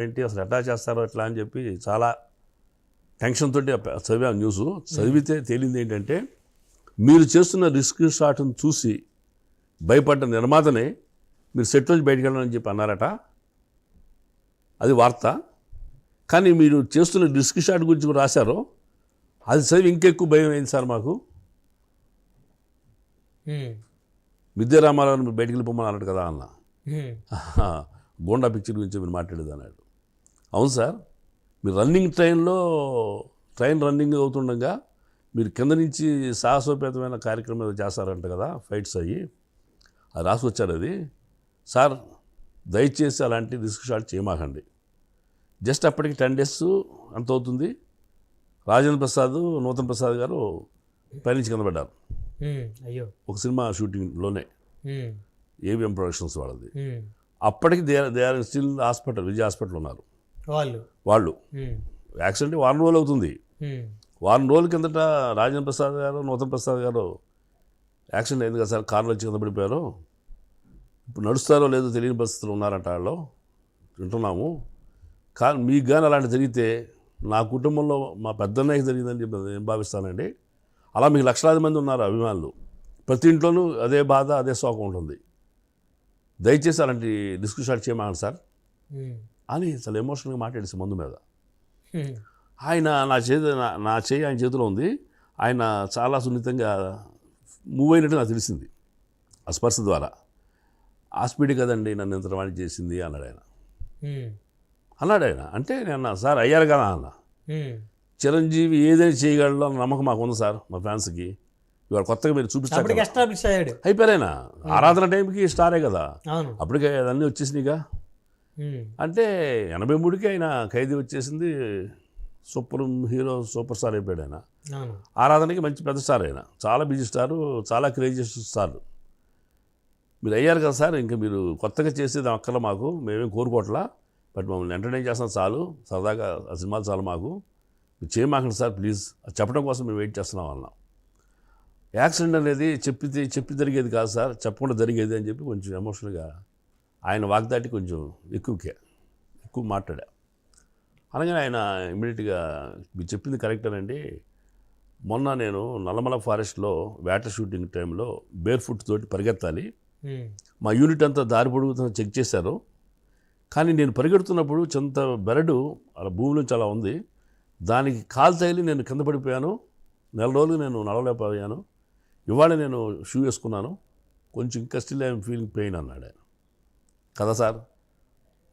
ఏంటి? అసలు ఎట్లా చేస్తారో ఎట్లా అని చెప్పి చాలా టెన్షన్ తోటి చదివాను న్యూస్. చదివితే తేలింది ఏంటంటే మీరు చేస్తున్న రిస్క్ షాట్ను చూసి భయపడ్డ నిర్మాతనే మీరు సెట్ నుంచి బయటకు వెళ్ళాలని చెప్పి అన్నారట. అది వార్త. కానీ మీరు చేస్తున్న రిస్క్ షాట్ గురించి కూడా రాశారు అది చదివి ఇంకెక్కువ భయం అయింది సార్ మాకు? ఉమ్, విద్యారామారావు మీరు బయటికి వెళ్ళిపోమని అన్నాడు కదా అన్న. గోండా పిక్చర్ గురించి మీరు మాట్లాడేది అన్నాడు. అవును సార్. మీరు రన్నింగ్ ట్రైన్లో ట్రైన్ రన్నింగ్ అవుతుండగా మీరు కింద నుంచి సాహసోపేతమైన కార్యక్రమం ఏదో చేస్తారంట కదా ఫైట్స్ అయ్యి. అది రాసి వచ్చాడు అది. సార్ దయచేసి అలాంటి రిస్క్ షాట్ చేయమాకండి. జస్ట్ అప్పటికి టెన్ డేస్ అంత అవుతుంది. రాజేంద్ర ప్రసాద్ నూతన్ ప్రసాద్ గారు పైనుంచి కింద పడ్డారు. అయ్యో. ఒక సినిమా షూటింగ్లోనే. ఏవిఎం ప్రొడక్షన్స్ వాళ్ళది. అప్పటికి they they are still hospital Vijaya hospital ఉన్నారు. వాళ్ళు. వాళ్ళు. యాక్సిడెంట్ వారం రోజులు అవుతుంది. వారం రోజుల కిందట రాజేంద్ర ప్రసాద్ గారు నూతన్ ప్రసాద్ గారు యాక్సిడెంట్ అయింది కదా సార్ కారులో వచ్చి కింద పడిపోయారు. ఇప్పుడు నడుస్తారో లేదో తెలియని పరిస్థితులు ఉన్నారంట వాళ్ళు. వింటున్నాము. కానీ మీకు కానీ అలాంటి జరిగితే నా కుటుంబంలో మా పెద్దన్నయ్యకి జరిగిందని చెప్పి నేను భావిస్తానండి. అలా మీకు లక్షలాది మంది ఉన్నారు అభిమానులు. ప్రతి ఇంట్లోనూ అదే బాధ అదే శోకం ఉంటుంది. దయచేసి అలాంటి డిస్క్ షాట్ చేయమని సార్. అని చాలా ఎమోషనల్గా మాట్లాడేసి మందు మీద. ఆయన నా చేతి నా- నా చేయి ఆయన చేతిలో ఉంది. ఆయన చాలా సున్నితంగా మూవ్ అయినట్టు నాకు తెలిసింది ఆ స్పర్శ ద్వారా. ఆ స్పీడ్ కదండి నన్ను ఇంత వాణి చేసింది అన్నాడు ఆయన. అన్నాడు ఆయన. అంటే నేను అన్నా, సార్ అయ్యారు కదా అన్న. చిరంజీవి ఏదైనా చేయగలడో అన్న నమ్మకం మాకు ఉంది సార్ మా ఫ్యాన్స్కి. ఇవాళ కొత్తగా మీరు చూపిస్తారు అయిపోయారైనా ఆరాధన టైంకి స్టారే కదా. అప్పటికే అన్నీ వచ్చేసినాయిగా. అంటే ఎనభై మూడుకి ఆయన ఖైదీ వచ్చేసింది. సూపర్ హీరో సూపర్ స్టార్ అయిపోయాడు ఆయన. ఆరాధనకి మంచి పెద్ద స్టార్ ఆయన. చాలా బిజీ స్టారు చాలా క్రేజియస్ స్టార్. మీరు అయ్యారు కదా సార్ ఇంకా మీరు కొత్తగా చేసేది అక్కల మాకు. మేమేం కోరుకోవట్లా? బట్ మమ్మల్ని ఎంటర్టైన్ చేస్తాం చాలు. సరదాగా ఆ సినిమాలు చాలు మాకు. మీరు చేయమాకండి సార్ ప్లీజ్. అది చెప్పడం కోసం మేము వెయిట్ చేస్తున్నాం అన్నాం యాక్సిడెంట్ అనేది చెప్పితే చెప్పి జరిగేది కాదు సార్. చెప్పకుండా జరిగేది అని చెప్పి కొంచెం ఎమోషనల్గా ఆయన వాగ్దాటి కొంచెం ఎక్కువకే ఎక్కువ మాట్లాడా. అనగానే ఆయన ఇమీడియట్గా మీరు చెప్పింది కరెక్టేనండి. మొన్న నేను నల్లమల ఫారెస్ట్లో వేట షూటింగ్ టైంలో బేర్ ఫుట్ తోటి పరిగెత్తాలి. మా యూనిట్ అంతా దారి పొడుగుతున్న చెక్ చేశారు. కానీ నేను పరిగెడుతున్నప్పుడు చెంత బెరడు అలా భూమిలోంచి అలా ఉంది. దానికి కాలు తగిలి నేను కింద పడిపోయాను. నెల రోజులు నేను నడవలేకపోయాను. ఇవాళ నేను షూ వేసుకున్నాను. కొంచెం ఇంకా స్టిల్ ఐఎమ్ ఫీలింగ్ పెయిన్ అన్నాడు ఆయన. కదా సార్?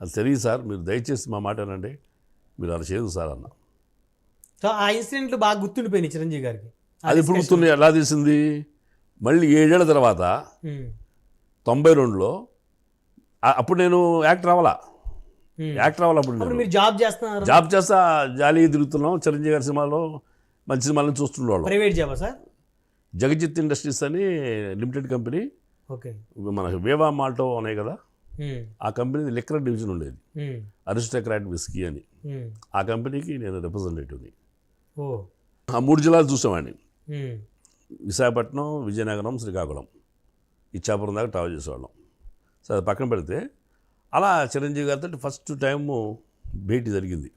అది తెలియదు సార్ మీరు దయచేసి మా మాట అనండి మీరు అలా చేయదు సార్ అన్న. సో ఆ ఇన్సిడెంట్లు బాగా గుర్తుండిపోయినాయి చిరంజీవి గారికి. అది ఇప్పుడు. గుర్తుంది ఎలా తెలిసింది మళ్ళీ ఏడేళ్ళ తర్వాత తొంభై రెండులో అప్పుడు నేను యాక్టర్ అవ్వాలా. యాక్టర్ అవ్వాలి అప్పుడు మీరు జాబ్ చేస్తున్నారు? జాబ్ చేస్తా జాలీ తిరుగుతున్నాం. చిరంజీవి గారి సినిమాలో మంచి సినిమాలను చూస్తుండేవాళ్ళం. ప్రైవేట్ జాబా సార్? జగజిత్ ఇండస్ట్రీస్ అని లిమిటెడ్ కంపెనీ. ఓకే. మన వేవా మాల్టో ఉన్నాయి కదా? ఆ కంపెనీ లిక్కర్ డివిజన్ ఉండేది. అరిస్టోక్రాట్ విస్కీ అని. ఆ కంపెనీకి నేను రిప్రజెంటేటివ్ని ఆ మూడు జిల్లాలు చూసామండి ఉమ్, విశాఖపట్నం విజయనగరం శ్రీకాకుళం. ఇచ్చాపురం దాకా ట్రావెల్ చేసేవాళ్ళం. సరే పక్కన పెడితే అలా చిరంజీవి గారితో ఫస్ట్ టైము భేటీ జరిగింది.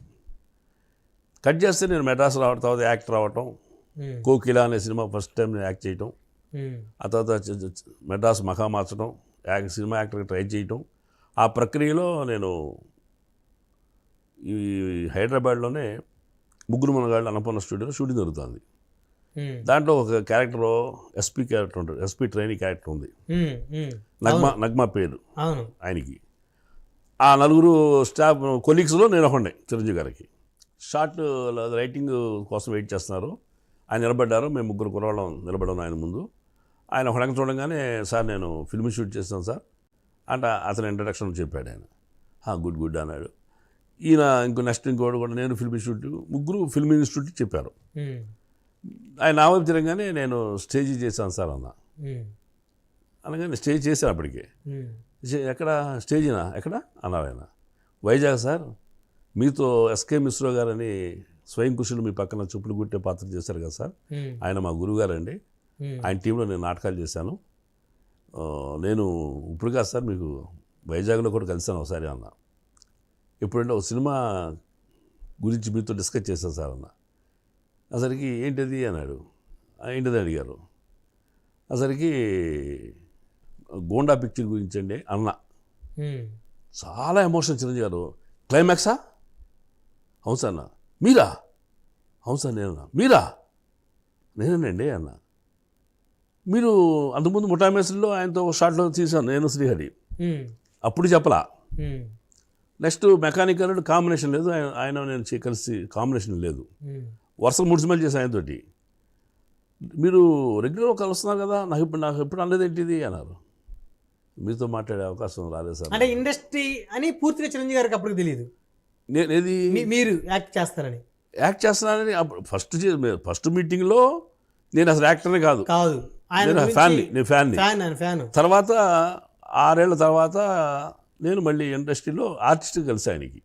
కట్ చేస్తే నేను మెడ్రాస్ రావడం తర్వాత యాక్టర్ రావటం కోకిల అనే సినిమా ఫస్ట్ టైం నేను యాక్ట్ చేయటం. ఆ తర్వాత మెడ్రాస్ మఖా మార్చడం సినిమా యాక్టర్గా ట్రై చేయటం. ఆ ప్రక్రియలో నేను ఈ హైదరాబాద్లోనే ముగ్గురు మనగాళ్ళు అన్నపూర్ణ స్టూడియోలో షూటింగ్ జరుగుతుంది. దాంట్లో ఒక క్యారెక్టర్ ఎస్పీ క్యారెక్టర్ ఉంటుంది. ఎస్పీ ట్రైనింగ్ క్యారెక్టర్ ఉంది. నగ్మా నగ్మా పేరు ఆయనకి. ఆ నలుగురు స్టాఫ్ కొలీగ్స్లో నేను ఒకడే చిరంజీవి గారికి. షార్ట్ రైటింగ్ కోసం వెయిట్ చేస్తున్నారు. ఆయన నిలబడ్డారు. మేము ముగ్గురు కురవాళ్ళం నిలబడ్డాను ఆయన ముందు. ఆయన ఒకడంగా చూడంగానే సార్ నేను ఫిల్మ్ షూట్ చేస్తాను సార్. అంటే అతను ఇంట్రడక్షన్ చెప్పాడు ఆయన. "ఆ, గుడ్ గుడ్ అన్నాడు. ఈయన ఇంకో నెక్స్ట్ ఇంకోటి కూడా నేను ఫిల్మ్ ఇన్స్టిట్యూట్ ముగ్గురు ఫిల్మ్ ఇన్స్టిట్యూట్ చెప్పారు. ఆయన నా వైపు తిరగగానే నేను స్టేజ్ చేశాను సార్ అన్న. అనగానే స్టేజ్ చేశాను అప్పటికే. ఉమ్, "చే- ఎక్కడ? స్టేజినా? ఎక్కడ? అన్నారు ఆయన. వైజాగ్ సార్ మీతో ఎస్కే మిశ్రో గారని స్వయం కుషులు మీ పక్కన చెప్పులు కుట్టే పాత్ర చేశారు కదా సార్. ఆయన మా గురువుగారండి ఉమ్, ఆయన టీంలో నేను నాటకాలు చేశాను. నేను ఇప్పుడు కాదు సార్ మీకు వైజాగ్లో కూడా కలిసాను ఒకసారి అన్న. ఎప్పుడంటే ఒక సినిమా గురించి మీతో డిస్కస్ చేశాను సార్ అన్న. అసలుకి ఏంటిది అన్నాడు. "ఆ, ఏంటిది అడిగారు. అసలుకి గోండా పిక్చర్ గురించి అండి అన్న. చాలా ఎమోషన్ చిరంజీవి గారు. క్లైమాక్సా అవును సార్ అన్న. మీరా? అవును సార్ నేనన్నా. మీరా? నేనేనండి అన్న. మీరు అంతకుముందు ముఠామేసుల్లో ఆయనతో షార్ట్లో తీశాను నేను శ్రీహరి. అప్పుడు చెప్పలా. నెక్స్ట్ మెకానికల్ కాంబినేషన్ లేదు. ఆయన ఆయన నేను కలిసి కాంబినేషన్ లేదు. ఉమ్. వరుస మూడు సినిమాలు చేశాను ఆయనతోటి. మీరు రెగ్యులర్ కలుస్తున్నారు కదా నాకు ఇప్పుడు నాకు ఎప్పుడు అనలేదు ఏంటిది? అన్నారు. మీతో మాట్లాడే అవకాశం రాలేదు సార్. అంటే ఇండస్ట్రీ అని పూర్తిగా చిరంజీవి గారికి అప్పుడు తెలియదు నేను ఏది? మీరు యాక్ట్ చేస్తారని. యాక్ట్ చేస్తున్నానని అప్పుడు ఫస్ట్ ఫస్ట్ మీటింగ్లో నేను అసలు యాక్టర్నే కాదు. కాదు. ఆయన ఫ్యాన్ని నేను ఫ్యాన్ని ఫ్యాన్ ఆయన ఫ్యాన్. తర్వాత ఆరేళ్ళ తర్వాత నేను మళ్ళీ ఇండస్ట్రీలో ఆర్టిస్ట్ కలిసి ఆయనకి.